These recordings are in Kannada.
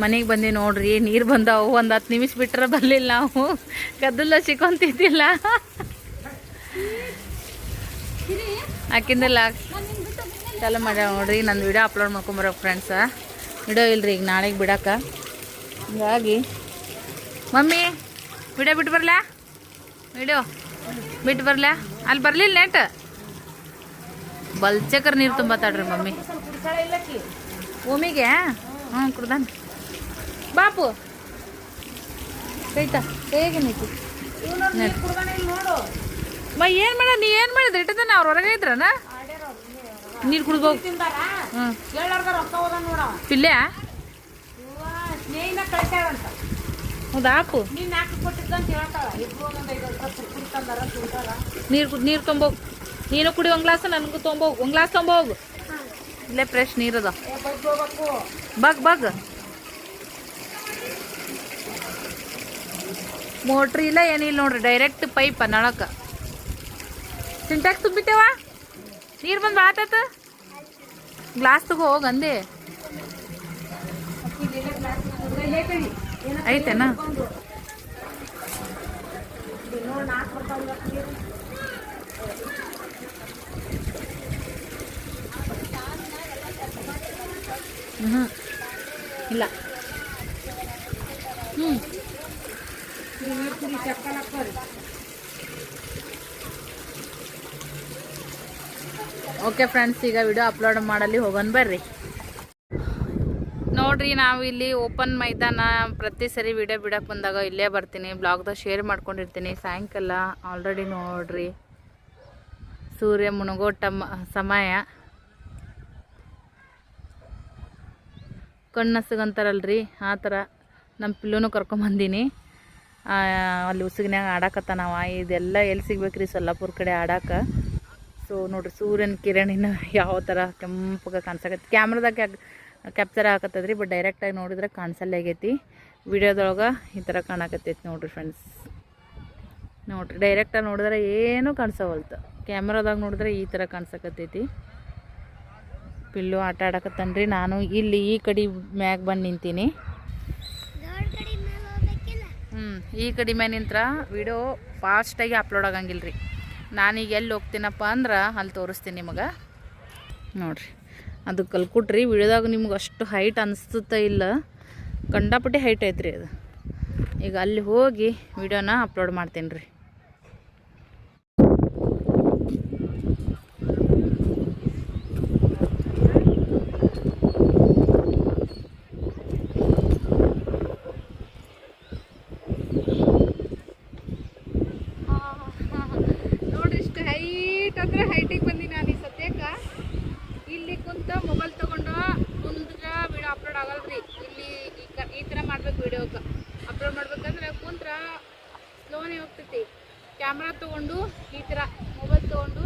ಮನೆಗೆ ಬಂದೆ ನೋಡ್ರಿ, ನೀರು ಬಂದವು, ಒಂದು ಹತ್ತು ನಿಮಿಷ ಬಿಟ್ರೆ ಬರಲಿಲ್ಲ ನಾವು. ಗದ್ದಲ್ಲ ಸಿಕ್ಕೊಂತಿದ್ದಿಲ್ಲ. ಆಕಿಂದಲ್ಲ ಚಾಲು ಮಾಡ್ಯಾವ ನೋಡ್ರಿ, ನಂದು ವಿಡಿಯೋ ಅಪ್ಲೋಡ್ ಮಾಡ್ಕೊಂಬರ ಫ್ರೆಂಡ್ಸ ವಿಡಿಯೋ ಇಲ್ರಿ ಈಗ ನಾಳೆಗೆ ಬಿಡಕ್ಕ ಹಿಂಗಾಗಿ, ಮಮ್ಮಿ ವಿಡಿಯೋ ಬಿಟ್ಟು ಬರಲಾ? ವಿಡಿಯೋ ಬಿಟ್ಟು ಬರಲಾ? ಅಲ್ಲಿ ಬರಲಿಲ್ಲ ನೆಟ್ ಬಲ್ಚಕರ್ ನೀರು ತುಂಬತ್ತಾಡ್ರಿ ಮಮ್ಮಿ. ಭೂಮಿಗೆ? ಹ್ಞೂ ಕುಡ್ದಾನ. ಬಾಪು. ಕೈತಾ ಹೇಗೆ ನೀತಿ ಮ ಏನು ಮಾಡ ನೀ ಏನು ಮಾಡಿದ್ರಿ? ಇಟ್ಟದನ ಅವ್ರ ಹೊರಗೆ ಇದ್ರನ? ನೀರು ಕುಡ್ಬೋ ಪಿಲ್ಲೆ? ಹೌದಾ ನೀರು ಕುಡ್ ನೀರು ತೊಂಬೋಗು ನೀನು ಕುಡಿ ಒಂದು ಗ್ಲಾಸ್ ನನಗೂ ತೊಂಬೋಗು ಒಂದು ಗ್ಲಾಸ್ ತೊಂಬೋಗು ಇಲ್ಲೇ ಫ್ರೆಶ್ ನೀರದ ಬಗ್ ಬಗ್. ಮೋಟ್ರ್ ಇಲ್ಲ ಏನಿಲ್ಲ ನೋಡ್ರಿ ಡೈರೆಕ್ಟ್ ಪೈಪ್ ನಳಕ ಸಿಂಟ್ಯಾಕ್ಸ್ ತುಂಬಿತೇವ ನೀರು ಬಂದು ಬಾತಾತ ಗ್ಲಾಸ್ ತಗೋ, ಹೋಗ್ ಅಂದೆ. ಐತೆನಾ? ಹ್ಞೂ ಇಲ್ಲ. ಹ್ಞೂ ಓಕೆ ಫ್ರೆಂಡ್ಸ್ ಈಗ ವಿಡಿಯೋ ಅಪ್ಲೋಡ್ ಮಾಡಲಿ ಹೋಗೋಣ ಬರ್ರಿ. ನೋಡ್ರಿ ನಾವು ಇಲ್ಲಿ ಓಪನ್ ಮೈದಾನ ಪ್ರತಿ ಸರಿ ವಿಡಿಯೋ ಬಿಡೋಕೆ ಬಂದಾಗ ಇಲ್ಲೇ ಬರ್ತೀನಿ. ಬ್ಲಾಗ್ದಾಗ ಶೇರ್ ಮಾಡ್ಕೊಂಡಿರ್ತೀನಿ. ಸಾಯಂಕಾಲ ಆಲ್ರೆಡಿ ನೋಡ್ರಿ. ಸೂರ್ಯ ಟಮ್ ಸಮಯ. ಕಣ್ಣಸ್ಗಂತಾರಲ್ರಿ ಆ ಥರ ನಮ್ಮ ಪಿಲ್ಲೂನು ಕರ್ಕೊಂಬಂದೀನಿ. ಆ, ಅಲ್ಲಿ ಉಸುಗಿನಾಗ ಆಡಾಕತ್ತ ನಾವು ಇದೆಲ್ಲ ಎಲ್ಲಿ ಸಿಗ್ಬೇಕ್ರಿ ಸೊಲ್ಲಾಪುರ ಕಡೆ ಆಡಾಕ? ಸೊ ನೋಡ್ರಿ ಸೂರ್ಯನ ಕಿರಣಿನ ಯಾವ ಥರ ಕೆಂಪಗೆ ಕಾಣಿಸಕತ್ತಿ. ಕ್ಯಾಮ್ರದಾಗ ಕ್ಯಾಪ್ಚರ್ ಆಗತ್ತದ್ರಿ ಬಟ್ ಡೈರೆಕ್ಟಾಗಿ ನೋಡಿದ್ರೆ ಕಾಣಿಸಲ್ಲ ಆಗೈತಿ. ವಿಡಿಯೋದೊಳಗೆ ಈ ಥರ ಕಾಣಕತ್ತೈತಿ ನೋಡ್ರಿ ಫ್ರೆಂಡ್ಸ್ ನೋಡ್ರಿ ಡೈರೆಕ್ಟಾಗಿ ನೋಡಿದ್ರೆ ಏನೂ ಕಾಣಿಸವಲ್ತು ಕ್ಯಾಮ್ರಾದಾಗ ನೋಡಿದ್ರೆ ಈ ಥರ ಕಾಣಿಸಕತ್ತೈತಿ. ಪಿಲ್ಲು ಆಟ ಆಡಕತ್ತನ್ರಿ. ನಾನು ಇಲ್ಲಿ ಈ ಕಡೆ ಮ್ಯಾಗ ಬಂದು ನಿಂತೀನಿ. ಹ್ಞೂ ಈ ಕಡಿಮೆ ನಿಂತ್ರ ವಿಡಿಯೋ ಫಾಸ್ಟಾಗಿ ಅಪ್ಲೋಡ್ ಆಗಂಗಿಲ್ಲ ರೀ ನಾನೀಗ ಎಲ್ಲಿ ಹೋಗ್ತೀನಪ್ಪ ಅಂದ್ರೆ ಅಲ್ಲಿ ತೋರಿಸ್ತೀನಿ ನಿಮಗೆ. ನೋಡ್ರಿ ಅದು ಕಲ್ಕೊಟ್ರಿ ವಿಡಿಯೋದಾಗ ನಿಮ್ಗೆ ಅಷ್ಟು ಹೈಟ್ ಅನಿಸ್ತುತ್ತ ಇಲ್ಲ. ಕಂಡಾಪಟ್ಟಿ ಹೈಟ್ ಐತ್ರಿ ಅದು. ಈಗ ಅಲ್ಲಿ ಹೋಗಿ ವಿಡಿಯೋನ ಅಪ್ಲೋಡ್ ಮಾಡ್ತೀನಿ ರೀ ನೋಡ್ರಿ ಇಷ್ಟು ಹೈಟ್ ಅಂದ್ರೆ ಹೈಟಿಗೆ ಬಂದಿ ನಾನು ಈ ಸದ್ಯಕ್ಕೆ ಇಲ್ಲಿ ಕುಂತ ಮೊಬೈಲ್ ತಗೊಂಡು ಕುಂದ್ರ ವಿಡಿಯೋ ಅಪ್ಲೋಡ್ ಆಗಲ್ರಿ ಇಲ್ಲಿ ಈ ಕ ಈ ಥರ ಮಾಡ್ಬೇಕು ವಿಡಿಯೋಕ್ಕೆ ಅಪ್ಲೋಡ್ ಮಾಡ್ಬೇಕಂದ್ರೆ ಕುಂತ್ರ ಸ್ಲೋನೇ ಹೋಗ್ತೈತಿ. ಕ್ಯಾಮ್ರಾ ತೊಗೊಂಡು ಈ ಥರ ಮೊಬೈಲ್ ತೊಗೊಂಡು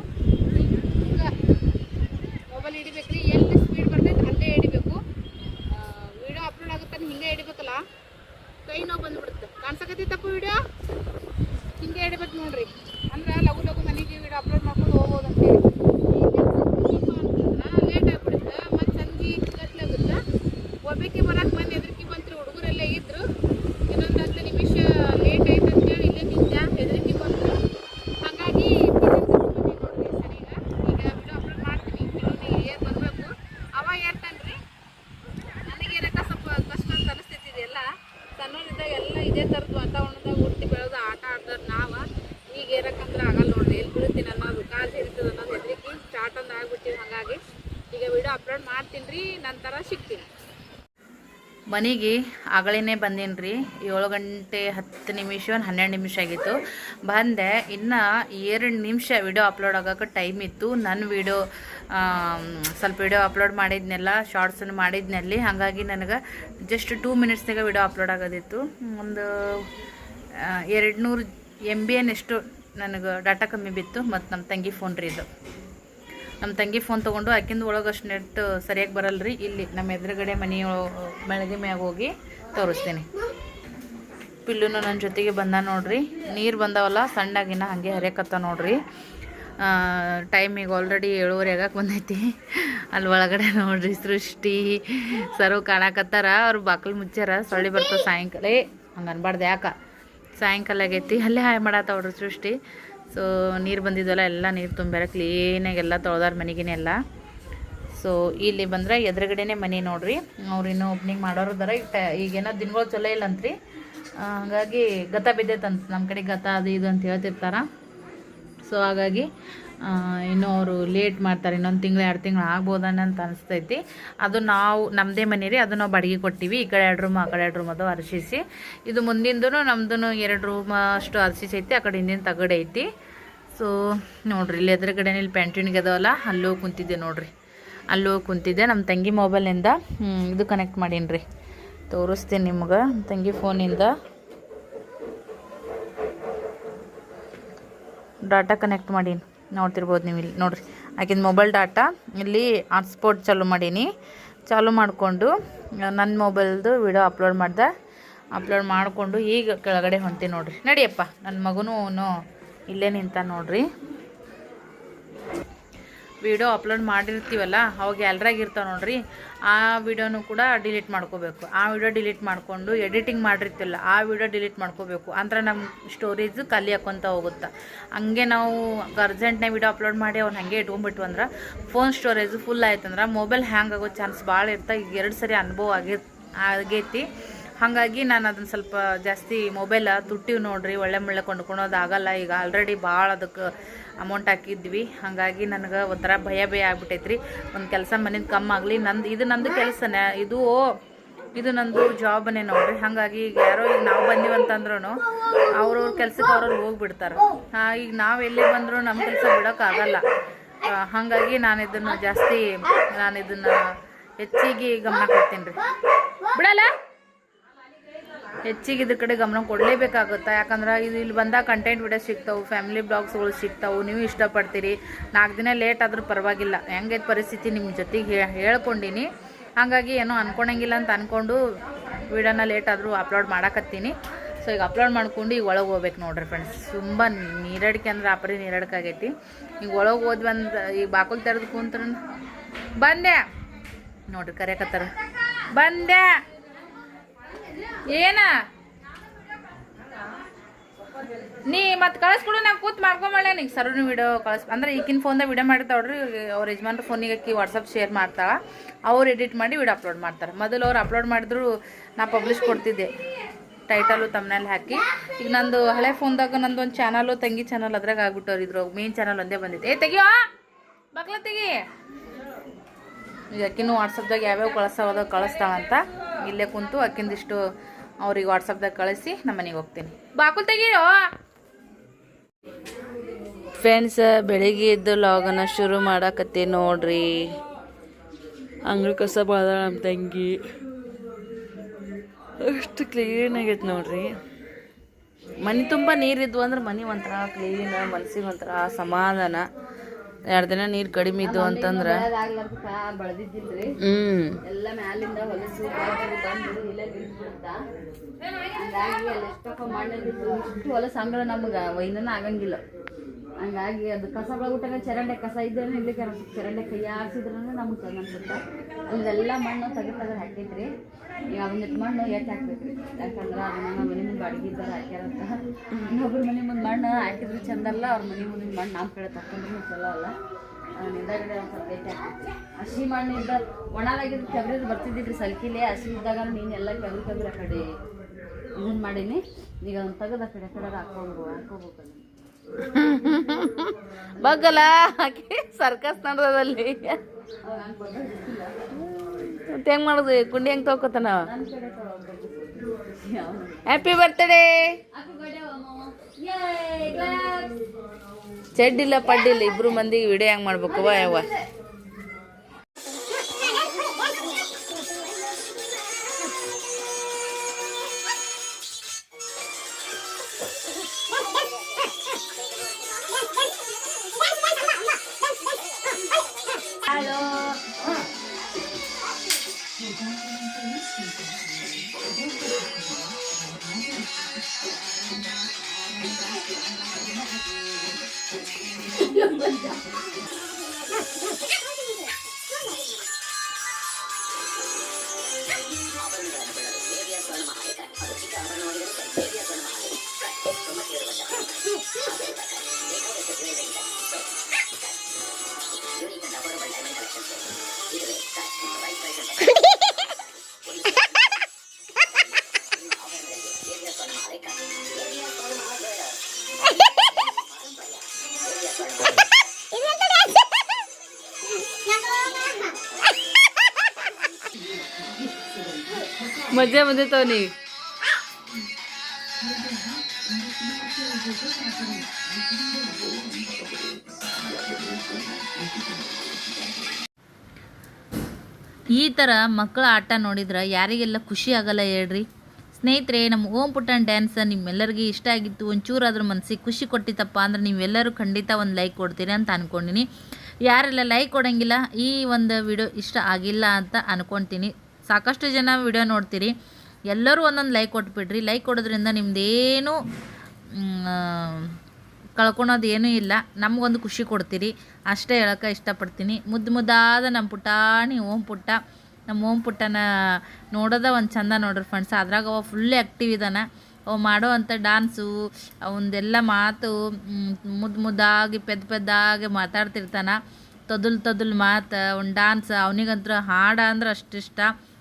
ಮೊಬೈಲ್ ಹಿಡಿಬೇಕ್ರಿ. ಎಲ್ಲಿ ಸ್ಪೀಡ್ ಬರ್ತೈತೆ, ಅಲ್ಲೇ ಹಿಡಿಬೇಕು. ವಿಡಿಯೋ ಅಪ್ಲೋಡ್ ಆಗುತ್ತೆ ಹಿಂಗೆ ಹಿಡಿಬೇಕಲ್ಲ? ಕೈ ನೋವು ಬಂದ್ಬಿಡುತ್ತೆ. ತಪ್ಪು ವಿಡಿಯೋ ಹಿಂಗೆ ಹಿಡಿಬೇಕು ನೋಡ್ರಿ. ಅಂದ್ರೆ ಲಘು ಲಘು ಮನೆಗೆ ವಿಡಿಯೋ ಅಪ್ಲೋಡ್ ಮಾಡ್ಕೊಂಡು ಹೋಗ್ಬೋದು ಅಂತೇಳಿ ಲೇಟ್ ಆಗ್ಬಿಡುತ್ತೆ ಮತ್ತು ಸಂಜೆ ಕತ್ಲಾಗುತ್ತೆ ಒಬ್ಬಕ್ಕೆ ಬರಕ್ಕೆ ಬಂದು ಹೆದರಿಕೆ ಬಂತ್ರಿ ಹುಡುಗರೆಲ್ಲ ಇದ್ರು ಇನ್ನೊಂದು ಹತ್ತು ನಿಮಿಷ ಲೇಟ್ ಆಯ್ತು ಅಂತೇಳಿ ಇಲ್ಲೇ ನಿಂತ ಹೆದರಿಕೆ ಬಂತು ಹಾಗಾಗಿ ನೋಡ್ರಿ ಸರಿಗ ಈಗ ವಿಡಿಯೋ ಅಪ್ಲೋಡ್ ಮಾಡ್ತೀನಿ ಕೆಲವೊಂದು ಏರ್ ಬರಬೇಕು ಅವ ಏರ್ತಾನ್ರಿ ನನಗೆ ಏನಕ್ಕ ಸ್ವಲ್ಪ ಕಷ್ಟ ಅಂತ ಅನಿಸ್ತೈತಿ ಇದೆಲ್ಲ ಸಣ್ಣವರಿದ್ದಾಗ ಎಲ್ಲ ಇದೇ ಥರದ ವಾತಾವರಣದಾಗ ಹುಟ್ಟಿ ಬೆಳೆದು ಆಟ ಆಡ್ತಾರೆ ನಾವ ಈಗ ಏರಕ್ಕಂದ್ರೆ ಆಗಲ್ಲ ನೋಡ್ರಿ ಎಲ್ಲಿ ಬೀಳ್ತೀನಿ ಅನ್ನೋದು ಕಾಲು ಹಿಡಿತದ ಅನ್ನೋದು ಹೆದರಿಕೆ ಸ್ಟಾರ್ಟ್ ಒಂದು ಆಗ್ಬಿಟ್ಟಿವಿ ಹಾಗಾಗಿ ಈಗ ವಿಡಿಯೋ ಅಪ್ಲೋಡ್ ರೀ ನಂತರ ಸಿಗ್ತೀನಿ. ಮನೆಗೆ ಆಗಳಿನೇ ಬಂದೀನಿ ರೀ ಏಳು ಗಂಟೆ ಹತ್ತು ನಿಮಿಷ ಒಂದು ಹನ್ನೆರಡು ನಿಮಿಷ ಆಗಿತ್ತು. ಬಂದೆ. ಇನ್ನು ಎರಡು ನಿಮಿಷ ವಿಡಿಯೋ ಅಪ್ಲೋಡ್ ಆಗೋಕೆ ಟೈಮ್ ಇತ್ತು. ನನ್ನ ವಿಡಿಯೋ ಸ್ವಲ್ಪ ವಿಡಿಯೋ ಅಪ್ಲೋಡ್ ಮಾಡಿದ್ನೆಲ್ಲ ಶಾರ್ಟ್ಸನ್ನು ಮಾಡಿದ್ನಲ್ಲಿ. ಹಾಗಾಗಿ ನನಗೆ ಜಸ್ಟ್ ಟೂ ಮಿನಿಟ್ಸ್ನಾಗ ವಿಡಿಯೋ ಅಪ್ಲೋಡ್ ಆಗೋದಿತ್ತು. ಒಂದು ಎರಡು ನೂರು ಎಂ ಬಿ ಎನ್ ಎಷ್ಟು ನನಗೆ ಡಾಟಾ ಕಮ್ಮಿ ಬಿತ್ತು. ಮತ್ತು ನಮ್ಮ ತಂಗಿ ಫೋನ್ ರೀ ಇದು. ನಮ್ಮ ತಂಗಿ ಫೋನ್ ತೊಗೊಂಡು ಆಕಿಂದ ಒಳಗೆ ಅಷ್ಟು ನೆಟ್ ಸರಿಯಾಗಿ ಬರಲ್ಲ ರೀ ಇಲ್ಲಿ ನಮ್ಮ ಎದುರುಗಡೆ ಮನೆ ಬೆಳಗ್ಗೆ ಮ್ಯಾಗ ಹೋಗಿ ತೋರಿಸ್ತೀನಿ. ಪಿಲ್ಲುನು ನನ್ನ ಜೊತೆಗೆ ಬಂದ ನೋಡ್ರಿ. ನೀರು ಬಂದವಲ್ಲ ಸಣ್ಣಾಗಿನ ಹಾಗೆ ಹರಿಯಕತ್ತ ನೋಡ್ರಿ. ಟೈಮ್ ಈಗ ಆಲ್ರೆಡಿ ಏಳುವರೆ ಆಗಕ್ಕೆ ಬಂದೈತಿ. ಅಲ್ಲಿ ಒಳಗಡೆ ನೋಡ್ರಿ ಸೃಷ್ಟಿ ಸರ್ವ್ ಕಾಣಕತ್ತಾರ. ಅವ್ರು ಬಾಕಲ್ ಮುಚ್ಚಾರ ಸೊಳ್ಳಿ ಬರ್ತವೆ ಸಾಯಂಕಾಲ. ಹಂಗೆ ಅನ್ಬಾರ್ದು ಯಾಕೆ? ಸಾಯಂಕಾಲ ಆಗೈತಿ. ಅಲ್ಲೇ ಹಾಯ್ ಮಾಡತ್ತವ್ರಿ ಸೃಷ್ಟಿ. ಸೊ ನೀರು ಬಂದಿದ್ವಲ್ಲ ಎಲ್ಲ ನೀರು ತುಂಬ್ಯಾರ ಕ್ಲೀನಾಗಿ ಎಲ್ಲ ತೊಳ್ದಾರ ಮನೆಗಿನೆಲ್ಲ ಸೊ ಇಲ್ಲಿ ಬಂದ್ರೆ ಎದುರುಗಡೆನೆ ಮನೆ ನೋಡ್ರಿ. ಅವ್ರು ಇನ್ನೂ ಓಪನಿಂಗ್ ಮಾಡೋರು ಅದಾರ ಈಗ ಟ- ಈಗೇನೋ ದಿನಗಳು ಚಲೋ ಇಲ್ಲಂತ್ರಿ ಹಾಗಾಗಿ ಗತ ಬಿದ್ದೈತಂತ. ನಮ್ಮ ಕಡೆ ಗತ ಅದು ಇದು ಅಂತ ಹೇಳ್ತಿರ್ತಾರೆ. ಸೊ ಹಾಗಾಗಿ ಇನ್ನೂ ಅವರು ಲೇಟ್ ಮಾಡ್ತಾರೆ, ಇನ್ನೊಂದು ತಿಂಗಳು, ಎರಡು ತಿಂಗಳು ಆಗ್ಬೋದನ್ನ ಅಂತ ಅನಿಸ್ತೈತಿ. ಅದು ನಾವು ನಮ್ಮದೇ ಮನೆ ರೀ ಅದು ನಾವು ಬಾಡಿಗೆ ಕೊಟ್ಟಿವಿ. ಈ ಕಡೆ ಎರಡು ರೂಮ್ ಆ ಕಡೆ ಎರಡು ರೂಮ್ ಅದು ಅರ್ಶಿಸಿ ಇದು ಮುಂದಿಂದೂ ನಮ್ಮದೂ ಎರಡು ರೂಮ್ ಅಷ್ಟು ಅರ್ಶಿಸಿ ಐತಿ, ಆ ಕಡೆ ಹಿಂದಿನ ತಗಡೆ ಐತಿ. ಸೊ ನೋಡ್ರಿ, ಇಲ್ಲಿ ಎದುರುಗಡೆ ಇಲ್ಲಿ ಪ್ಯಾಂಟಿನ್ಗೆ ಅದಾವಲ್ಲ, ಅಲ್ಲೂ ಕುಂತಿದ್ದೆ ನೋಡ್ರಿ. ಅಲ್ಲೂ ಕುಂತಿದ್ದೆ ನಮ್ಮ ತಂಗಿ ಮೊಬೈಲಿಂದ ಇದು ಕನೆಕ್ಟ್ ಮಾಡೀನಿ ರೀ ತೋರಿಸ್ತೀನಿ ನಿಮ್ಗೆ ತಂಗಿ ಫೋನಿಂದ ಡಾಟಾ ಕನೆಕ್ಟ್ ಮಾಡೀನಿ. ನೋಡ್ತಿರ್ಬೋದು ನೀವು ಇಲ್ಲಿ, ನೋಡ್ರಿ. ಆಕಿನ ಮೊಬೈಲ್ ಡಾಟಾ ಇಲ್ಲಿ ಹಾಟ್ಸ್ಪಾಟ್ ಚಾಲೂ ಮಾಡೀನಿ. ಚಾಲೂ ಮಾಡಿಕೊಂಡು ನನ್ನ ಮೊಬೈಲ್ದು ವಿಡಿಯೋ ಅಪ್ಲೋಡ್ ಮಾಡ್ದೆ. ಅಪ್ಲೋಡ್ ಮಾಡಿಕೊಂಡು ಈಗ ಕೆಳಗಡೆ ಹೊಂತೀನಿ ನೋಡ್ರಿ. ನಡಿಯಪ್ಪ ನನ್ನ ಮಗನೂ ಇಲ್ಲೇ ನಿಂತ ನೋಡ್ರಿ. ವಿಡಿಯೋ ಅಪ್ಲೋಡ್ ಮಾಡಿರ್ತೀವಲ್ಲ, ಅವಾಗ ಎಲ್ರಾಗ ಇರ್ತಾವೆ ನೋಡ್ರಿ, ಆ ವಿಡಿಯೋನು ಕೂಡ ಡಿಲೀಟ್ ಮಾಡ್ಕೋಬೇಕು. ಆ ವಿಡಿಯೋ ಡಿಲೀಟ್ ಮಾಡಿಕೊಂಡು ಎಡಿಟಿಂಗ್ ಮಾಡಿರ್ತಿಲ್ಲ ಆ ವಿಡಿಯೋ ಡಿಲೀಟ್ ಮಾಡ್ಕೋಬೇಕು. ಅಂದ್ರೆ ನಮ್ಮ ಸ್ಟೋರೇಜ್ ಖಾಲಿ ಹಾಕ್ಕೊಂತ ಹೋಗುತ್ತೆ. ಹಂಗೆ ನಾವು ಅರ್ಜೆಂಟ್ನಾಗ ವಿಡಿಯೋ ಅಪ್ಲೋಡ್ ಮಾಡಿ ಅವ್ನು ಹಾಗೆ ಇಟ್ಕೊಂಡ್ಬಿಟ್ವು ಅಂದ್ರೆ, ಫೋನ್ ಸ್ಟೋರೇಜ್ ಫುಲ್ ಆಯ್ತಂದ್ರೆ ಮೊಬೈಲ್ ಹ್ಯಾಂಗ್ ಆಗೋ ಚಾನ್ಸ್ ಭಾಳ ಇರ್ತಾ ಈಗ ಎರಡು ಸರಿ ಅನುಭವ ಆಗಿ ಆಗೈತಿ. ಹಾಗಾಗಿ ನಾನು ಅದನ್ನು ಸ್ವಲ್ಪ ಜಾಸ್ತಿ ಮೊಬೈಲ ತುಟ್ಟಿವಿ ನೋಡ್ರಿ, ಒಳ್ಳೆ ಮುಳ್ಳೆ ಕೊಂಡ್ಕೊಳೋದಾಗಲ್ಲ ಈಗ ಆಲ್ರೆಡಿ ಭಾಳ ಅದಕ್ಕೆ ಅಮೌಂಟ್ ಹಾಕಿದ್ವಿ. ಹಾಗಾಗಿ ನನಗೆ ಒಂಥರ ಭಯ ಭಯ ಆಗ್ಬಿಟ್ಟೈತ್ರಿ. ಒಂದು ಕೆಲಸ ಮನೇದು ಕಮ್ಮಿ ಆಗಲಿ. ನಂದು, ಇದು ನಂದು ಕೆಲಸನೇ. ಇದು ಇದು ನಂದು ಜಾಬನೇ ನೋಡ್ರಿ. ಹಾಗಾಗಿ ಈಗ ಯಾರೋ ಈಗ ನಾವು ಬಂದೀವಂತಂದ್ರೂ ಅವ್ರವ್ರ ಕೆಲ್ಸಕ್ಕೆ ಅವ್ರವ್ರು ಹೋಗ್ಬಿಡ್ತಾರೆ. ಈಗ ನಾವು ಎಲ್ಲಿ ಬಂದರೂ ನಮ್ಮ ಕೆಲಸ ಬಿಡೋಕ್ಕಾಗಲ್ಲ ಹಾಗಾಗಿ ನಾನು ಇದನ್ನು ಜಾಸ್ತಿ, ನಾನು ಇದನ್ನು ಹೆಚ್ಚಿಗೆ ಗಮನ ಕೊಡ್ತೀನಿ ರೀ. ಬಿಡಲ್ಲ? ಹೆಚ್ಚಿಗೆ ಇದ್ರ ಕಡೆ ಗಮನ ಕೊಡಲೇಬೇಕಾಗುತ್ತೆ? ಯಾಕಂದ್ರೆ ಇದು ಇಲ್ಲಿ ಬಂದಾಗ ಕಂಟೆಂಟ್ ವಿಡಿಯೋ ಸಿಗ್ತಾವೆ ಫ್ಯಾಮಿಲಿ ಬ್ಲಾಗ್ಸ್ಗಳು ಸಿಗ್ತಾವೆ, ನೀವು ಇಷ್ಟಪಡ್ತೀರಿ. ನಾಲ್ಕು ದಿನ ಲೇಟ್ ಆದರೂ ಪರವಾಗಿಲ್ಲ. ಹೆಂಗೈತೆ ಪರಿಸ್ಥಿತಿ ನಿಮ್ಮ ಜೊತೆಗೆ ಹೇಳ್ಕೊಂಡಿನಿ. ಹಾಗಾಗಿ ಏನೋ ಅನ್ಕೊಳಂಗಿಲ್ಲ ಅಂತ ಅಂದ್ಕೊಂಡು ವಿಡಿಯೋನ ಲೇಟ್ ಆದರೂ ಅಪ್ಲೋಡ್ ಮಾಡಕತ್ತೀನಿ. ಸೊ ಈಗ ಅಪ್ಲೋಡ್ ಮಾಡ್ಕೊಂಡು ಈಗ ಒಳಗೆ ಹೋಗ್ಬೇಕು ನೋಡ್ರಿ ಫ್ರೆಂಡ್ಸ್ ತುಂಬ ನೀರಡಿಕೆ ಅಂದ್ರೆ ಅಪರಿ ನೀರಡಿಕೆ ಆಗೈತಿ. ಈಗ ಒಳಗೆ ಹೋದ್ ಬಂದು ಈಗ ಬಾಕಲ್ ತೆರೆದು ಕುಂತ್ರ ಬಂದೆ. ನೋಡ್ರಿ ಕರೆಯಕತ್ತಾರ. ಬಂದೆ. ಏನ? ನೀ ಮತ್ತೆ ಕಳಿಸ್ಕೊಡು ನಾ ಕೂತ್ ಮಾಡ್ಕೊಂಬಳೆ. ನೀ ಸರ್ ವಿಡಿಯೋ ಕಳಿಸ್, ಅಂದ್ರೆ ಈಗಿನ ಫೋನ್ದಾಗ ವಿಡಿಯೋ ಮಾಡಿರ್ತಾವ್ರಿ ಅವ್ರ ಯಜಮಾನ್ರ ಫೋನಿಗೆ ಹಾಕಿ ವಾಟ್ಸಪ್ ಶೇರ್ ಮಾಡ್ತಾಳ. ಅವ್ರು ಎಡಿಟ್ ಮಾಡಿ ವಿಡಿಯೋ ಅಪ್ಲೋಡ್ ಮಾಡ್ತಾರೆ. ಮೊದಲು ಅವ್ರು ಅಪ್ಲೋಡ್ ಮಾಡಿದ್ರು ನಾ ಪಬ್ಲಿಷ್ ಕೊಡ್ತಿದ್ದೆ. ಟೈಟಲು ತಮ್ಮನಲ್ಲಿ ಹಾಕಿ. ಈಗ ನಂದು ಹಳೆ ಫೋನ್ದಾಗ ನಂದು ಒಂದು ಚಾನಲು ತಂಗಿ ಚಾನಲ್ ಅದ್ರಾಗ ಆಗ್ಬಿಟ್ಟವ್ರು ಇದ್ರು. ಮೇನ್ ಚಾನಲ್ ಒಂದೇ ಬಂದಿದೆ ಏ, ತೆಗಿಯೋ? ಬಕ್ಲ ತೆಗಿ. ಈಗ ಅಕ್ಕಿನೂ ವಾಟ್ಸಪ್ದಾಗ ಯಾವ್ಯಾವ ಕಳಿಸ್ತಾವ ಕಳಿಸ್ತಾಳಂತ. ಇಲ್ಲೇ ಕುಂತು ಅಕ್ಕಿಂದಿಷ್ಟು ಅವ್ರಿಗೆ ವಾಟ್ಸಪ್ದಾಗ ಕಳಿಸಿ ನಮ್ಮ ಮನೆಗೆ ಹೋಗ್ತೀನಿ. ಬಾಕುಲ್ ತೆಗೀರೋ? ಫ್ರೆಂಡ್ಸ್ ಬೆಳಿಗ್ಗೆ ಎದ್ದು ಲಾಗನ ಶುರು ಮಾಡಾಕತ್ತಿ ನೋಡ್ರಿ. ಅಂಗ್ಳ ಕಸ ಬಾಳ ನಮ್ಮ ತಂಗಿ. ಅಷ್ಟು ಕ್ಲೀನ್ ಆಗೈತೆ ನೋಡ್ರಿ. ಮನೆ ತುಂಬ ನೀರಿದ್ವು ಅಂದ್ರೆ ಮನೆ ಒಂಥರ ಕ್ಲೀನ್ ಮನ್ಸಿಗೆ ಒಂಥರ ಸಮಾಧಾನ. ಎರಡು ದಿನ ನೀರು ಕಡಿಮೆ ಇದ್ದು ಅಂತಂದ್ರೆ. ಬೆಳೆದಿದ್ದಿಲ್ರಿ ಹ್ಞೂ ನಿಂತ್ಬಿಡ್ತಾ ಹಂಗಾಗಿ ಅಲ್ಲಿ ಎಷ್ಟಪ್ಪ ಮಣ್ಣಿದ್ದು ಇಷ್ಟು ಹೊಲ ಹಂಗಳ ನಮ್ಗೆ ವೈನನ ಆಗಂಗಿಲ್ಲ. ಹಂಗಾಗಿ ಅದು ಕಸ ಬೆಳಗುಟ್ಟಾಗ ಚರಂಡೆ ಕಸ ಇದ್ದೇನೆ ಇಲ್ಲಿ ಚರಂಡೆ ಕೈ ಹಾಕ್ಸಿದ್ರೂ ನಮ್ಗೆ ಚಂದ ಅನ್ಸುತ್ತೆ. ಅಲ್ಲೆಲ್ಲ ಮಣ್ಣು ತೆಗೆದು ತೆಗೆದು ಹಾಕೈತ್ರಿ. ಈಗ ಅದನ್ನಿಟ್ಟು ಮಣ್ಣು ಎಟ್ಟು ಹಾಕ್ಬೇಕ್ರಿ. ಯಾಕಂದ್ರೆ ಅದನ್ನ ನಮ್ಮ ಮನೆ ಮುಂದೆ ಅಡಿಗೆ ಇದ್ದಾರೆ ಹಾಕ್ಯಾರಂತ. ಇನ್ನೊಬ್ರ ಮನೆ ಮುಂದೆ ಮಣ್ಣು ಹಾಕಿದ್ರೆ ಚಂದಲ್ಲ ಅವ್ರ ಮನೆ ಮುಂದಿನ ಮಣ್ಣು ನಮ್ಮ ಕಡೆ ತಕೊಂಡ್ರು ಚಲೋ ಅಲ್ಲ. ನಿಂದಾಗಡೆ ಒಂದು ಸ್ವಲ್ಪ ಎಟ್ಟು ಹಾಕ್ಬೇಕು ಹಸಿ ಮಣ್ಣಿದ್ದ ಒಣದಾಗಿದ್ದು ಕೆಬ್ರಿದ್ ಬರ್ತಿದ್ದಿದ್ರಿ ಸಲ್ಕಿಲೆ ಹಸಿ ಇದ್ದಾಗ ನೀನೆಲ್ಲ ಕೆಬ್ರಿ ಕೆಬ್ರಿ ಆ ಕಡೆ ಇದನ್ನ ಮಾಡೀನಿ. ಈಗ ಅದನ್ನ ತೆಗೆದು ಆ ಕಡೆ ಆ ಕಡೆ ಹಾಕೊಂಡು ಹಾಕೋಬೇಕು ಬಗ್ಗಲ್ಲ ಹಾಕಿ ಸರ್ಕಸ್ ನಡೆದಲ್ಲಿ ಮತ್ತೆ ಹೆಂಗ್ ಮಾಡೋದು? ಗುಂಡಿ ಹೆಂಗ್ ತಗೋತಾನ ಹ್ಯಾಪಿ ಬರ್ತಡೇ ಚಡ್ಡಿಲ್ಲ ಪಡ್ಡಿಲ್ಲ ಇಬ್ರು ಮಂದಿಗೆ ವಿಡಿಯೋ ಹೆಂಗ್ ಮಾಡ್ಬೇಕು ವಾ Đừng bình tĩnh ಮಜಾ ನೀ ಈ ಥರ ಮಕ್ಕಳ ಆಟ ನೋಡಿದ್ರೆ ಯಾರಿಗೆಲ್ಲ ಖುಷಿ ಆಗಲ್ಲ ಹೇಳ್ರಿ? ಸ್ನೇಹಿತರೆ ನಮ್ಮ ಓಂ ಪುಟ್ಟನ್ ಡ್ಯಾನ್ಸ್ ನಿಮ್ಮೆಲ್ಲರಿಗೆ ಇಷ್ಟ ಆಗಿತ್ತು. ಒಂಚೂರಾದ್ರೂ ಮನಸ್ಸಿಗೆ ಖುಷಿ ಕೊಟ್ಟಿತ್ತಪ್ಪ ಅಂದ್ರೆ ನೀವೆಲ್ಲರೂ ಖಂಡಿತ ಒಂದು ಲೈಕ್ ಕೊಡ್ತೀರಿ ಅಂತ ಅಂದ್ಕೊಂಡಿನಿ ಯಾರೆಲ್ಲ ಲೈಕ್ ಕೊಡೋಂಗಿಲ್ಲ, ಈ ಒಂದು ವಿಡಿಯೋ ಇಷ್ಟ ಆಗಿಲ್ಲ ಅಂತ ಅಂದ್ಕೊತೀನಿ ಸಾಕಷ್ಟು ಜನ ವಿಡಿಯೋ ನೋಡ್ತೀರಿ. ಎಲ್ಲರೂ ಒಂದೊಂದು ಲೈಕ್ ಕೊಟ್ಬಿಡ್ರಿ. ಲೈಕ್ ಕೊಡೋದ್ರಿಂದ ನಿಮ್ಮದೇನು ಕಳ್ಕೊಳೋದು ಏನೂ ಇಲ್ಲ. ನಮಗೊಂದು ಖುಷಿ ಕೊಡ್ತೀರಿ. ಅಷ್ಟೇ ಹೇಳೋಕೆ ಇಷ್ಟಪಡ್ತೀನಿ. ಮುದ್ದು ಮುದ್ದಾದ ನಮ್ಮ ಪುಟಾಣಿ ಓಂ ಪುಟ್ಟ. ನಮ್ಮ ಓಂ ಪುಟ್ಟನ ನೋಡೋದ ಒಂದು ಚಂದ ನೋಡ್ರಿ ಫ್ರೆಂಡ್ಸ್ ಅದ್ರಾಗ ಅವ ಫುಲ್ ಆ್ಯಕ್ಟಿವ್ ಇದ್ದಾನೆ ಅವು ಮಾಡೋ ಅಂಥ ಡಾನ್ಸು ಅವಂದೆಲ್ಲ ಮಾತು ಮುದ್ದು ಮುದ್ದಾಗಿ ಪೆದ್ದ ಪೆದ್ದಾಗಿ ಮಾತಾಡ್ತಿರ್ತಾನೆ. ತೊದಲ್ ತೊದಲ್ ಮಾತು, ಅವ್ನ ಡಾನ್ಸ್ ಅವನಿಗಂತೂ ಹಾಡು ಅಂದ್ರೆ ಅಷ್ಟಿಷ್ಟ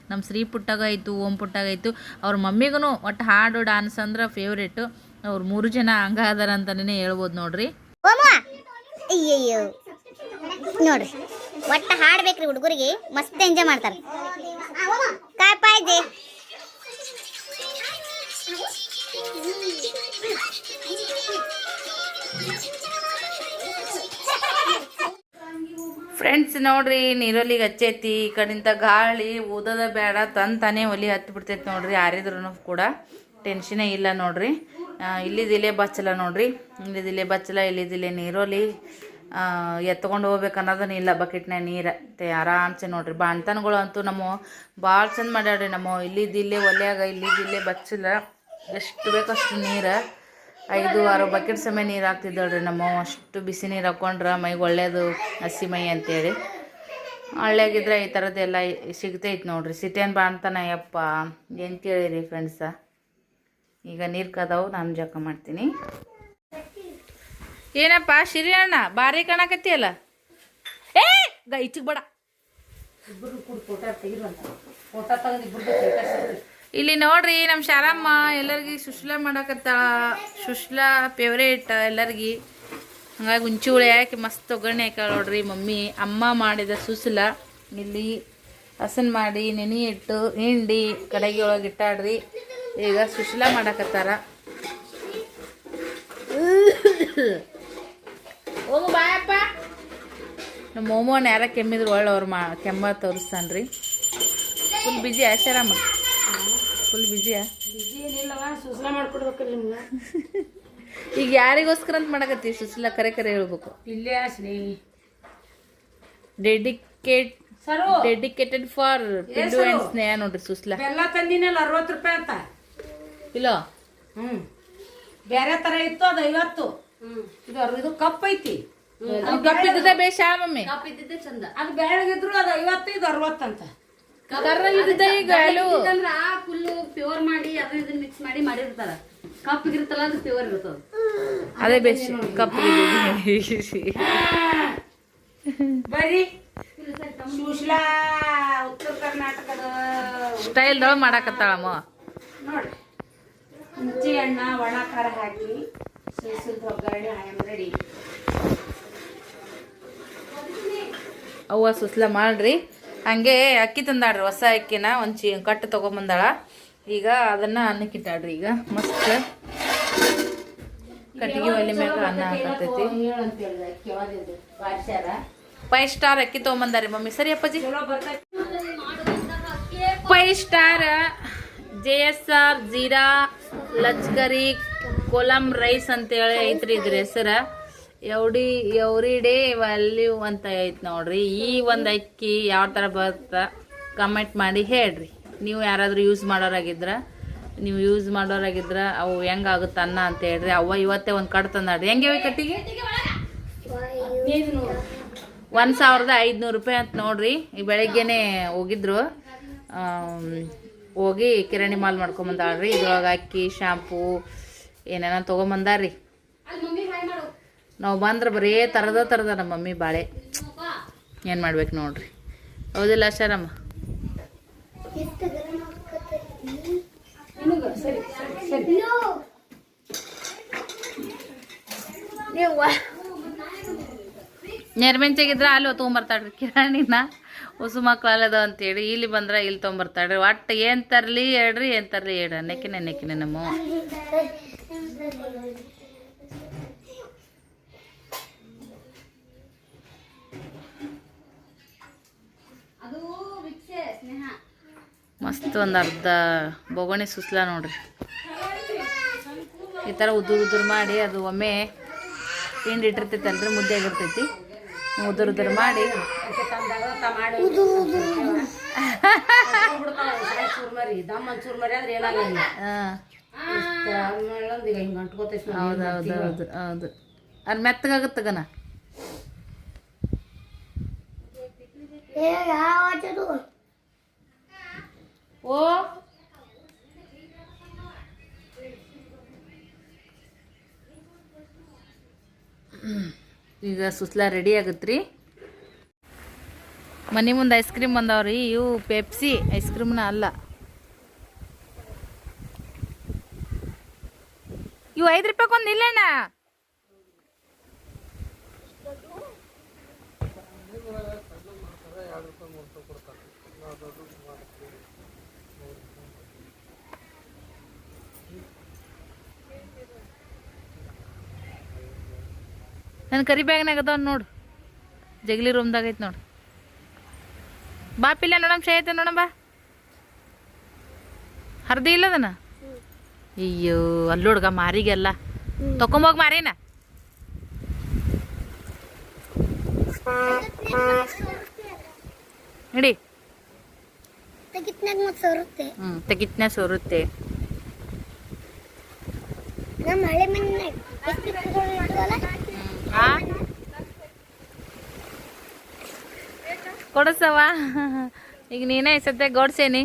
ನಮ್ಮ ಶ್ರೀ ಪುಟ್ಟಾಗಾಯಿತು, ಓಂ ಪುಟ್ಟಾಗಾಯಿತು. ಅವ್ರ ಮಮ್ಮಿಗೂ ಒಟ್ಟು ಹಾಡು ಡಾನ್ಸ್ ಅಂದ್ರೆ ಫೇವ್ರೇಟು ಅವ್ರು ಮೂರು ಜನ ಹಂಗ ಅದಾರ ಅಂತಲೇ ಹೇಳ್ಬೋದು ನೋಡ್ರಿ. ನೋಡ್ರಿ, ಒಟ್ಟು ಹಾಡ್ಬೇಕ್ರಿ ಹುಡುಗರಿಗೆ, ಮಸ್ತ್ ಎಂಜಾಯ್ ಮಾಡ್ತಾರೆ. ಕಾಯ್ ಪಾಯ್ದೆ ಫ್ರೆಂಡ್ಸ್ ನೋಡ್ರಿ, ನೀರೊಲಿಗೆ ಹಚ್ಚೈತಿ, ಈ ಕಡಿಂದ ಗಾಳಿ ಊದದ ಬೇಡ ತಂತಾನೆ ಒಲಿ ಹತ್ತಿ ಬಿಡ್ತೈತಿ ನೋಡ್ರಿ ಯಾರಿದ್ರು ಕೂಡ ಟೆನ್ಷನೇ ಇಲ್ಲ ನೋಡ್ರಿ. ಇಲ್ಲಿದಿಲ್ಲೇ ಇಲ್ಲಿದಿಲೆ ಬಚ್ಚಲ ನೋಡ್ರಿ. ಇಲ್ಲಿದಿಲ್ಲೇ ಬಚ್ಚಲ, ಇಲ್ಲಿದಿಲ್ಲೇ ನೀರೊಲಿ. ಎತ್ಕೊಂಡು ಹೋಗ್ಬೇಕು ಅನ್ನೋದನ್ನ ಇಲ್ಲ ಬಕೆಟ್ನ ನೀರು. ಆರಾಮ್ಸೆ ನೋಡ್ರಿ. ಬಾಣ್ತನಗಳು ಅಂತೂ ನಮ್ಮ ಭಾಳ ಚಂದ ಮಾಡ್ಯಾಡ್ರಿ ನಮ್ಮ ಇಲ್ಲಿದಿಲ್ಲೇ ಒಲೆಯಾಗ, ಇಲ್ಲಿದಿಲ್ಲೇ ಬಚ್ಚಲ. ಎಷ್ಟು ಬೇಕಷ್ಟು ನೀರು. ಐದು ಆರು ಬಕೆಟ್ ಸಮಯ ನೀರು ಹಾಕ್ತಿದ್ದಳ್ರಿ ನಮ್ಮ ಅಷ್ಟು ಬಿಸಿ ನೀರು ಹಾಕ್ಕೊಂಡ್ರೆ ಮೈಗೆ ಒಳ್ಳೇದು ಹಸಿ ಮೈ ಅಂತೇಳಿ. ಹಳ್ಳ್ಯಾಗಿದ್ರೆ ಈ ಥರದ್ದೆಲ್ಲ ಸಿಗ್ತೈತೆ ನೋಡ್ರಿ. ಸಿಟಿಯನ್ ಅಂತನ ಯಪ್ಪ. ಏನು ಕೇಳಿರಿ ಫ್ರೆಂಡ್ಸ ಈಗ ನೀರು ಕದಾವು, ನಾನು ಜಕ ಮಾಡ್ತೀನಿ. ಏನಪ್ಪ, ಶಿರಿ ಅಣ್ಣ ಭಾರಿ ಕಾಣಕತ್ತಿಯಲ್ಲ? ಏ, ಗ, ಇಚ್ಚಿಗೆ ಬೇಡ. ಇಲ್ಲಿ ನೋಡ್ರಿ ನಮ್ಮ ಶಾರಮ್ಮ ಎಲ್ಲರಿಗೆ ಸುಶ್ಲಾ ಮಾಡಕತ್ತಾಳ ಸುಶ್ಲಾ ಫೇವ್ರೇಟ್ ಎಲ್ಲರಿಗೆ. ಹಂಗಾಗಿ ಹುಂಚಿ ಹುಳಿ ಹಾಕಿ ಮಸ್ತ್ ಒಗ್ಗರಣೆ ಹಾಕ ನೋಡ್ರಿ ಮಮ್ಮಿ. ಅಮ್ಮ ಮಾಡಿದ ಸುಸಲ. ಇಲ್ಲಿ ಹಸನ್ ಮಾಡಿ ನೆನೆ ಇಟ್ಟು ಹಿಂಡಿ ಕಡೆಗೆ ಒಳಗೆ ಇಟ್ಟಾಡ್ರಿ. ಈಗ ಸುಶ್ಲ ಮಾಡಕತ್ತಾರ. ಬಾಯಪ್ಪ ನಮ್ಮ ಮೋಮೋನ ಯಾರ ಕೆಮ್ಮಿದ್ರು ಒಳ್ಳೆ ಅವ್ರು ಮಾ ಕೆಮ್ಮ ತೋರಿಸ್ತಾನ್ರಿ. ಫುಲ್ ಬಿಜಿ ಆಶಾರಾಮ ಫುಲ್ ಬಿಜಿಯಾ ಈಗ ಯಾರಿಗೋಸ್ಕರ ಅಂತ ಮಾಡಕತ್ತಿ ಸುಸ್ಲಾ ಕರೆ ಕರೆ ಹೇಳ್ಬೇಕು. Dedicate dedicated for Pindu and Sneha ನೋಡ್ರಿ ಸುಸ್ಲಾ ಬೆಲ್ಲ ತಂದಿನಲ್ಲ ಅರವತ್ತು ರೂಪಾಯಿ ಅಂತ. ಇಲ್ಲ? ಹ್ಮ್. ಬೇರೆ ತರ ಇತ್ತು ಅದು ಐವತ್ತು. ಇದು ಇದು ಕಪ್ ಐತಿ. ಕಪ್ಪಿದ್ದ ಬೇಷ ಮಮ್ಮಿ? ಇದ್ದಿದ್ದೆ ಚಂದ. ಅದು ಬೆಳಗಿದ್ರು ಅದು ಐವತ್ತು ಇದು ಅರವತ್ತಂತ ಕರ್ರಗಿದ್ದ ಈಗ ಅಲು ಅಂದ್ರ ಫುಲ್ ಪ್ಯೂರ್ ಮಾಡಿ ಅದು ಇದನ್ನ ಮಿಕ್ಸ್ ಮಾಡಿ ಮಾಡಿರ್ತಾರ. ಕಪ್ಪಿಗಿರ್ತಲ್ಲ ಅದು ಪ್ಯೂರ್ ಇರ್ತದ ಅದೇ. ಬೆಸ್ಟ್ ಕಪ್ ಬರ್ರಿ ಸ್ಟೈಲ್ ಉತ್ತರ ಕರ್ನಾಟಕದ ಸ್ಟೈಲ್ದೊಳಗೆ ಮಾಡಾಕತ್ತಾಳಮ್ಮ. ನೋಡಿ. ಹುಂಚಿ ಹಣ್ಣ ಒಣ ಖಾರ ಹಾಕಿ ಒಗ್ಗರಣೆ ಐ ಆಮ್ ರೆಡಿ ಅವ್ವ ಸುಸ್ಲ ಮಾಡ್ರಿ. ಹಂಗೆ ಅಕ್ಕಿ ತಂದಾಡ್ರಿ ಹೊಸ ಅಕ್ಕಿನ. ಒಂದು ಚಿ ಕಟ್ಟು ತೊಗೊಂಬಂದಾಳ. ಈಗ ಅದನ್ನ ಅನ್ನಕ್ಕೆ ಇಟ್ಟಾಡ್ರಿ ಈಗ. ಮಸ್ತ್ ಕಟ್ಟಿಗೆ ಒಲೆ ಮೇಲೆ ಅನ್ನ ಹಾಕತೈತಿ ಫೈವ್ ಸ್ಟಾರ್ ಅಕ್ಕಿ ತಗೊಂಬಂದಾರಿ ಮಮ್ಮಿ. ಸರಿ ಅಪ್ಪಾಜಿ. Five star J S R, jeera, ಲಚ್ಕರಿ, ಕೊಲಂ ರೈಸ್ ಅಂತೇಳಿ ಐತ್ರಿ ಇದ್ರ ಹೆಸರ. ಎವ್ಡಿ ಡೇ ವ್ಯಾಲ್ಯೂ ಅಂತ ಐತಿ ನೋಡ್ರಿ. ಈ ಒಂದು ಅಕ್ಕಿ ಯಾವ ಥರ ಬರುತ್ತೆ ಕಮೆಂಟ್ ಮಾಡಿ ಹೇಳ್ರಿ. ನೀವು ಯಾರಾದರೂ ಯೂಸ್ ಮಾಡೋರಾಗಿದ್ರೆ, ನೀವು ಯೂಸ್ ಮಾಡೋರಾಗಿದ್ರೆ ಅವು ಹೆಂಗಾಗುತ್ತೆ ಅನ್ನ ಅಂತ ಹೇಳ್ರಿ. ಅವ್ವ ಇವತ್ತೇ ಒಂದು ಕಟ್ ತಂದಾಡ್ರಿ ಹೆಂಗೆ ಕಟ್ಟಿಗೆ? ಒಂದು ಸಾವಿರದ ಐದುನೂರು ರೂಪಾಯಿ ಅಂತ ನೋಡ್ರಿ. ಈ ಬೆಳಗ್ಗೆನೆ ಹೋಗಿದ್ರು. ಹೋಗಿ ಕಿರಾಣಿ ಮಾಲ್ ಮಾಡ್ಕೊಂಬಂದಾಳ್ರಿ. ಇದ್ರೊಳಗೆ ಅಕ್ಕಿ ಶಾಂಪೂ ಏನೇನ ತೊಗೊಂಬಂದಾರ್ರಿ. ನಾವು ಬಂದ್ರೆ ಬರೀ ತರದ ತರದ ನಮ್ಮ ಮಮ್ಮಿ ಬಾಳೆ. ಏನು ಮಾಡ್ಬೇಕು ನೋಡ್ರಿ. ಹೌದಿಲ್ಲ ಶರಮ್ಮ ನೆರ್ಮೆಂಚಾಗಿದ್ರೆ ಅಲ್ಲಿ ತೊಗೊಂಬರ್ತಾಳ್ರಿ. ಕಿರಾಣಿನ ಉಸು ಮಕ್ಳು ಅಂತ ಅಂತೇಳಿ ಇಲ್ಲಿ ಬಂದ್ರೆ ಇಲ್ಲಿ ತೊಗೊಂಬರ್ತಾಳ್ರಿ. ಒಟ್ಟು ಏನು ತರಲಿ ಹೇಳ್ರಿ ಏನು ತರ್ಲಿ ಹೇಳ್ರಿ. ನೆಕ್ಕಿನ ನೆಕ್ಕಿನ ನಮ್ಮ ಅದು ಮಸ್ತ್ ಒಂದು ಅರ್ಧ ಬೊಗಣಿ ಸುಸ್ಲ ನೋಡ್ರಿ. ಈ ಥರ ಉದುರು ಉದುರು ಮಾಡಿ ಅದು ಒಮ್ಮೆ ಹಿಂಡಿ ಅಂದ್ರೆ ಮುದ್ದೆ ಆಗಿರ್ತೈತಿ. ಉದುರು ಉದುರು ಮಾಡಿ. ಚೂರ್ಮರಿ ದಮ್ಮ ಚೂರ್ಮರಿ ಆದ್ರೆ ಏನಾಗಲ್ಲ ಹಾಂ ಈಗ ಹಿಂಗೆ ಅಂಟ್ಕೋತೈತಿ ಹೌದು ಅದು ಮೆತ್ತಗಾಗುತ್ತಗನ ಓ. ಈಗ ಸುಸ್ಲ ರೆಡಿ ಆಗತ್ರಿ. ಮನೆ ಮುಂದೆ ಐಸ್ ಕ್ರೀಮ್ ಬಂದವ್ರಿ, ಇವು ಪೆಪ್ಸಿ ಐಸ್ ಕ್ರೀಮ್ನ ಅಲ್ಲ. ಇವು ಐದು ರೂಪಾಯಿ ಇಲ್ಲಣ್ಣ ನನ್ನ ಕರಿ ಬ್ಯಾಗ್ನಾಗ ಅದಾವ ನೋಡು. ಜಗಲಿ ರೂಮ್ದಾಗ ಐತೆ ನೋಡು. ಬಾ ಪಿಲ್ಲ ನೋಡಮ್ ಶೇ ಐತೆ ನೋಡಮ್ಮ ಬಾ. ಹರ್ದಿ ಇಲ್ಲದನ ಅಯ್ಯೋ ಅಲ್ಲೋಡ್ಗ ಮಾರಿಗೆಲ್ಲ. ತಕೊಂಬೋಗಿ ಮಾರೇನ? ಸೋರುತ್ತೆ. ಹ್ಞೂ ತೆಗಿತ್ನ ಸೋರುತ್ತೆ. ನಮ್ಮ ಹಳೆ ಮನೆ ಕೊಡಸವ ಈಗ ನೀನೇ ಸದ್ಯ ಗೋಡ್ಸೇನಿ.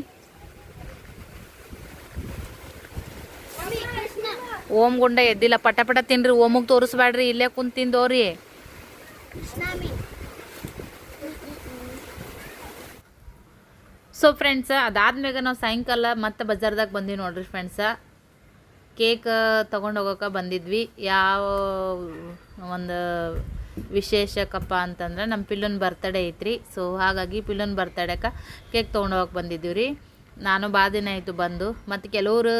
ಓಮ್ ಗುಂಡ ಎದ್ದಿಲ್ಲ, ಪಟ ಪಟ ತಿನ್ರಿ, ಓಮಿಗೆ ತೋರಿಸ್ಬೇಡ್ರಿ, ಇಲ್ಲೇ ಕುಂತ ತಿಂದೋರಿ. ಸೊ ಫ್ರೆಂಡ್ಸ್ ಅದಾದ್ಮ್ಯಾಗ ನಾವು ಸಾಯಂಕಾಲ ಮತ್ತೆ ಬಜಾರ್ದಾಗ ಬಂದೀವಿ ನೋಡ್ರಿ ಫ್ರೆಂಡ್ಸ ಕೇಕ್ ತೊಗೊಂಡು ಹೋಗೋಕೆ ಬಂದಿದ್ವಿ. ಯಾವ ಒಂದು ವಿಶೇಷಕ್ಕಪ್ಪ ಅಂತಂದ್ರೆ ನಮ್ಮ ಪಿಲ್ಲನ್ ಬರ್ತಡೇ ಐತ್ರಿ. ಸೊ ಹಾಗಾಗಿ ಪಿಲ್ಲನ್ ಬರ್ತಡೇಕ ಕೇಕ್ ತೊಗೊಂಡು ಹೋಗಕ್ಕೆ ಬಂದಿದ್ದೀವಿ ರೀ ನಾನು ಭಾಳ ದಿನ ಆಯಿತು ಬಂದು, ಮತ್ತು ಕೆಲವರು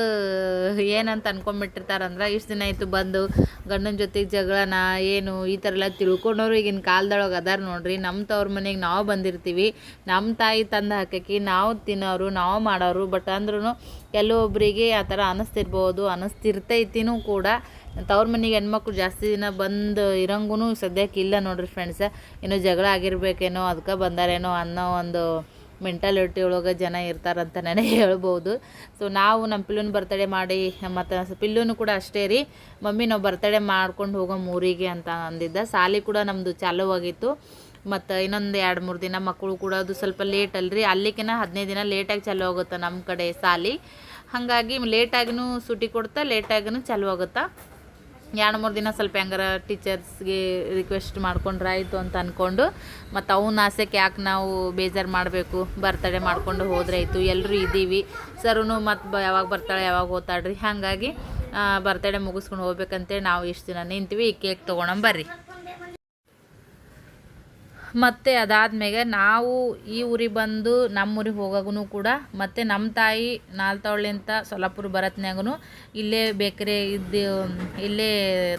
ಏನಂತ ಅನ್ಕೊಂಬಿಟ್ಟಿರ್ತಾರಂದ್ರೆ ಇಷ್ಟು ದಿನ ಆಯಿತು ಬಂದು, ಗಂಡನ ಜೊತೆಗೆ ಜಗಳನ, ಏನು ಈ ಥರ ಎಲ್ಲ ತಿಳ್ಕೊಂಡವ್ರು ಈಗಿನ ಕಾಲದೊಳಗೆ ಅದಾರ ನೋಡ್ರಿ. ನಮ್ಮ ತವ್ರ ಮನೆಗೆ ನಾವು ಬಂದಿರ್ತೀವಿ. ನಮ್ಮ ತಾಯಿ ತಂದು ಹಾಕಿ ನಾವು ತಿನ್ನೋರು, ನಾವು ಮಾಡೋರು, ಬಟ್ ಅಂದ್ರೂ ಕೆಲವೊಬ್ಬರಿಗೆ ಆ ಥರ ಅನ್ನಿಸ್ತಿರ್ಬೋದು ಅನ್ನಿಸ್ತಿರ್ತೈತಿನೂ ಕೂಡ. ತವ್ರ ಮನೆಗೆ ಹೆಣ್ಮಕ್ಳು ಜಾಸ್ತಿ ದಿನ ಬಂದು ಇರಂಗೂ ಸದ್ಯಕ್ಕೆ ಇಲ್ಲ ನೋಡ್ರಿ ಫ್ರೆಂಡ್ಸ ಏನೋ ಜಗಳ ಆಗಿರ್ಬೇಕೇನೋ ಅದಕ್ಕೆ ಬಂದಾರೇನೋ ಅನ್ನೋ ಒಂದು ಮೆಂಟಾಲಿಟಿ ಒಳಗೆ ಜನ ಇರ್ತಾರಂತ ನನಗೆ ಹೇಳ್ಬೋದು. ಸೊ ನಾವು ನಮ್ಮ ಪಿಲ್ಲುನ ಬರ್ತಡೇ ಮಾಡಿ, ಮತ್ತು ಪಿಲ್ಲುನು ಕೂಡ ಅಷ್ಟೇ ರೀ. ಮಮ್ಮಿ ನಾವು ಬರ್ತಡೇ ಮಾಡ್ಕೊಂಡು ಹೋಗೋ ಊರಿಗೆ ಅಂತ ಅಂದಿದ್ದ. ಸಾಲಿ ಕೂಡ ನಮ್ಮದು ಚಾಲುವಾಗಿತ್ತು ಮತ್ತು ಇನ್ನೊಂದು ಎರಡು ಮೂರು ದಿನ ಮಕ್ಕಳು ಕೂಡ ಅದು ಸ್ವಲ್ಪ ಲೇಟ್ ಅಲ್ರಿ. ಅಲ್ಲಿಕಿನ ಹದಿನೈದು ದಿನ ಲೇಟಾಗಿ ಚಾಲು ಆಗುತ್ತೆ ನಮ್ಮ ಕಡೆ ಸಾಲಿ. ಹಾಗಾಗಿ ಲೇಟಾಗಿನೂ ಸೂಟಿ ಕೊಡ್ತಾ ಲೇಟಾಗಿನೂ ಚಾಲು ಆಗುತ್ತಾ ಎರಡು ಮೂರು ದಿನ ಸ್ವಲ್ಪ ಹೆಂಗಾರ ಟೀಚರ್ಸ್ಗೆ ರಿಕ್ವೆಸ್ಟ್ ಮಾಡ್ಕೊಂಡ್ರೆ ಆಯಿತು ಅಂತ ಅಂದ್ಕೊಂಡು ಮತ್ತು ಅವನ ಆಸೆಗೆ ಯಾಕೆ ನಾವು ಬೇಜಾರು ಮಾಡಬೇಕು ಬರ್ತಡೇ ಮಾಡ್ಕೊಂಡು ಆಯಿತು ಎಲ್ಲರೂ ಇದ್ದೀವಿ ಸರೂ ಮತ್ತು ಬ ಯಾವಾಗ ಬರ್ತಾಳೆ, ಯಾವಾಗ ಹೋಗ್ತಾಳ್ರಿ ಹಾಗಾಗಿ ಬರ್ತಡೇ ಮುಗಿಸ್ಕೊಂಡು ಹೋಗ್ಬೇಕಂತೇಳಿ ನಾವು ಇಷ್ಟು ದಿನ ನಿಂತೀವಿ, ಈ ಕೇಕ್ ತೊಗೊಂಬರ್ರಿ ಮತ್ತು ಅದಾದ್ಮೇಲೆ ನಾವು ಈ ಊರಿಗೆ ಬಂದು ನಮ್ಮ ಊರಿಗೆ ಹೋಗೋಗೂ ಕೂಡ ಮತ್ತು ನಮ್ಮ ತಾಯಿ ನಾಲ್ತವಳ್ಳಿಂತ ಸೊಲ್ಲಾಪುರ ಬರತ್ನ್ಯಾಗೂ ಇಲ್ಲೇ ಬೇಕರಿ ಇದ್ದು ಇಲ್ಲೇ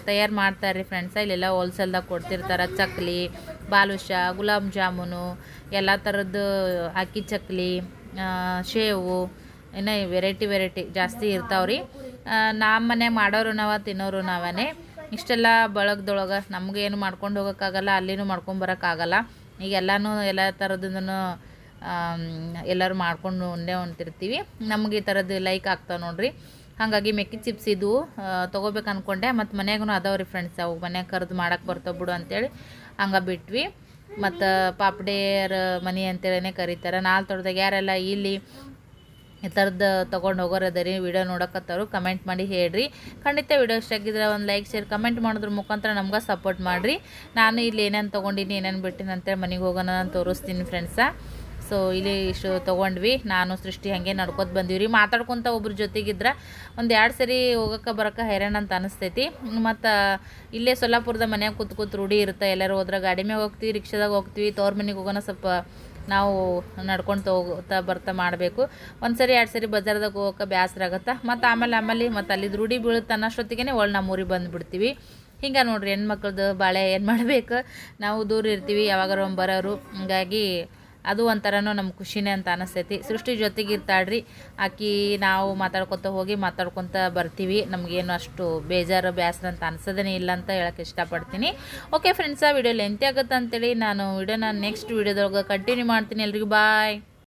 ತಯಾರು ಮಾಡ್ತಾರೆ ರೀ ಫ್ರೆಂಡ್ಸ ಇಲ್ಲೆಲ್ಲ ಹೋಲ್ಸೇಲ್ದಾಗ ಕೊಡ್ತಿರ್ತಾರೆ. ಚಕ್ಲಿ ಬಾಲುಷ ಗುಲಾಬ್ ಜಾಮೂನು, ಎಲ್ಲ ಥರದ್ದು ಅಕ್ಕಿ ಚಕ್ಲಿ ಶೇವು, ಇನ್ನು ವೆರೈಟಿ ವೆರೈಟಿ ಜಾಸ್ತಿ ಇರ್ತಾವ್ರಿ. ನಮ್ಮ ಮನೆ ಮಾಡೋರು ನಾವ, ತಿನ್ನೋರು ನಾವೇ ಇಷ್ಟೆಲ್ಲ ಬಳಗದೊಳಗೆ ನಮಗೇನು ಮಾಡ್ಕೊಂಡು ಹೋಗೋಕ್ಕಾಗಲ್ಲ, ಅಲ್ಲಿನೂ ಮಾಡ್ಕೊಂಡು ಬರೋಕ್ಕಾಗಲ್ಲ. ಈಗ ಎಲ್ಲನೂ ಎಲ್ಲ ಥರದ್ದನ್ನು ಎಲ್ಲರೂ ಮಾಡ್ಕೊಂಡು ಒಂದೇ ಹೊಂತಿರ್ತೀವಿ ನಮಗೆ ಈ ಥರದ್ದು ಲೈಕ್ ಆಗ್ತಾವೆ ನೋಡಿರಿ. ಹಾಗಾಗಿ ಮೆಕ್ಕಿ ಚಿಪ್ಸ್ ಇದು ತೊಗೋಬೇಕು ಅಂದ್ಕೊಂಡೆ ಮತ್ತು ಮನೆಗೂ ಅದಾವ್ರಿ ಫ್ರೆಂಡ್ಸ್ ಅವು. ಮನೆಗೆ ಕರೆದು ಮಾಡೋಕ್ಕೆ ಬರ್ತಾವೆ ಬಿಡು ಅಂತೇಳಿ ಹಂಗೆ ಬಿಟ್ವಿ. ಮತ್ತು ಪಾಪಡಿಯರ ಮನೆ ಅಂತೇಳಿನೇ ಕರೀತಾರೆ. ನಾಲ್ಕು ತೋಟದಾಗ ಯಾರೆಲ್ಲ ಇಲ್ಲಿ ಈ ಥರದ್ದು ತೊಗೊಂಡು ಹೋಗೋರು ರೀ ವಿಡಿಯೋ ಕಮೆಂಟ್ ಮಾಡಿ ಹೇಳ್ರಿ. ಖಂಡಿತ ವಿಡಿಯೋ ಇಷ್ಟ ಆಗಿದ್ರೆ ಒಂದು ಲೈಕ್ ಶೇರ್ ಕಮೆಂಟ್ ಮಾಡೋದ್ರ ಮುಖಾಂತರ ನಮ್ಗೆ ಸಪೋರ್ಟ್ ಮಾಡಿರಿ. ನಾನು ಇಲ್ಲಿ ಏನೇನು ತೊಗೊಂಡಿನಿ, ಏನೇನು ಬಿಟ್ಟಿನಿ ಅಂತೇಳಿ ಮನೆಗೆ ಹೋಗೋಣ ಅಂತ ತೋರಿಸ್ತೀನಿ ಫ್ರೆಂಡ್ಸ ಸೊ ಇಲ್ಲಿ ಇಷ್ಟು ತೊಗೊಂಡ್ವಿ. ನಾನು, ಸೃಷ್ಟಿ ಹಾಗೆ ನಡ್ಕೊತ ಬಂದೀವಿ ಮಾತಾಡ್ಕೊತ ಒಬ್ರ ಜೊತೆಗಿದ್ರೆ ಒಂದು ಎರಡು ಸರಿ ಹೋಗೋಕೆ ಬರೋಕೆ ಹೈರಾಣ ಅಂತ ಅನಿಸ್ತೈತಿ. ಮತ್ತು ಇಲ್ಲೇ ಸೊಲ್ಲಾಪುರದ ಮನೆಯಾಗ ಕೂತ್ ರೂಢಿ ಇರುತ್ತೆ ಎಲ್ಲರೂ ಹೋದ್ರೆ ಗಾಡಿ ಮ್ಯಾಗ ಹೋಗ್ತೀವಿ, ರಿಕ್ಷಾದಾಗ ಹೋಗ್ತೀವಿ, ತೋರ್ ಮನೆಗೆ ಹೋಗೋಣ ಸ್ವಲ್ಪ ನಾವು ನಡ್ಕೊಂಡು ಹೋಗ್ತಾ ಬರ್ತಾ ಮಾಡಬೇಕು. ಒಂದು ಸರಿ ಎರಡು ಸರಿ ಬಜಾರ್ದಾಗ ಹೋಗೋಕೆ ಬೇಸರ ಆಗುತ್ತೆ? ಮತ್ತು ಆಮೇಲೆ ಆಮೇಲೆ ಮತ್ತು ಅಲ್ಲಿ ರೂಢಿ ಬೀಳುತ್ತೆ ಅನ್ನೋಷ್ಟೊತ್ತಿಗೆ ಒಳ್ಳೆ ನಮ್ಮೂರಿಗೆ ಬಂದುಬಿಡ್ತೀವಿ. ಹಿಂಗೆ ನೋಡ್ರಿ ಹೆಣ್ಮಕ್ಳದ್ದು ಬಾಳೆ ಏನು ಮಾಡಬೇಕು? ನಾವು ದೂರ ಇರ್ತೀವಿ, ಯಾವಾಗಾರ ಒಂದು ಬರೋರು. ಹಿಂಗಾಗಿ ಅದು ಒಂಥರನೂ ನಮ್ಮ ಖುಷಿನೇ ಅಂತ ಅನಿಸ್ತೈತಿ. ಸೃಷ್ಟಿ ಜೊತೆಗೆ ಇರ್ತಾಳ್ರಿ. ಆಕಿ ನಾವು ಮಾತಾಡ್ಕೊತ ಹೋಗಿ ಮಾತಾಡ್ಕೊತ ಬರ್ತೀವಿ. ನಮಗೇನು ಅಷ್ಟು ಬೇಜಾರು ಬೇಸರ ಅಂತ ಅನ್ಸೋದೇ ಇಲ್ಲ ಅಂತ ಹೇಳಕ್ಕೆ ಇಷ್ಟಪಡ್ತೀನಿ. ಓಕೆ ಫ್ರೆಂಡ್ಸ ವಿಡಿಯೋ ಲೆಂತಿ ಆಗುತ್ತೆ ಅಂತೇಳಿ ನಾನು ವಿಡಿಯೋನ ನೆಕ್ಸ್ಟ್ ವಿಡಿಯೋದೊಳಗೆ ಕಂಟಿನ್ಯೂ ಮಾಡ್ತೀನಿ ಎಲ್ರಿಗೂ. ಬಾಯ್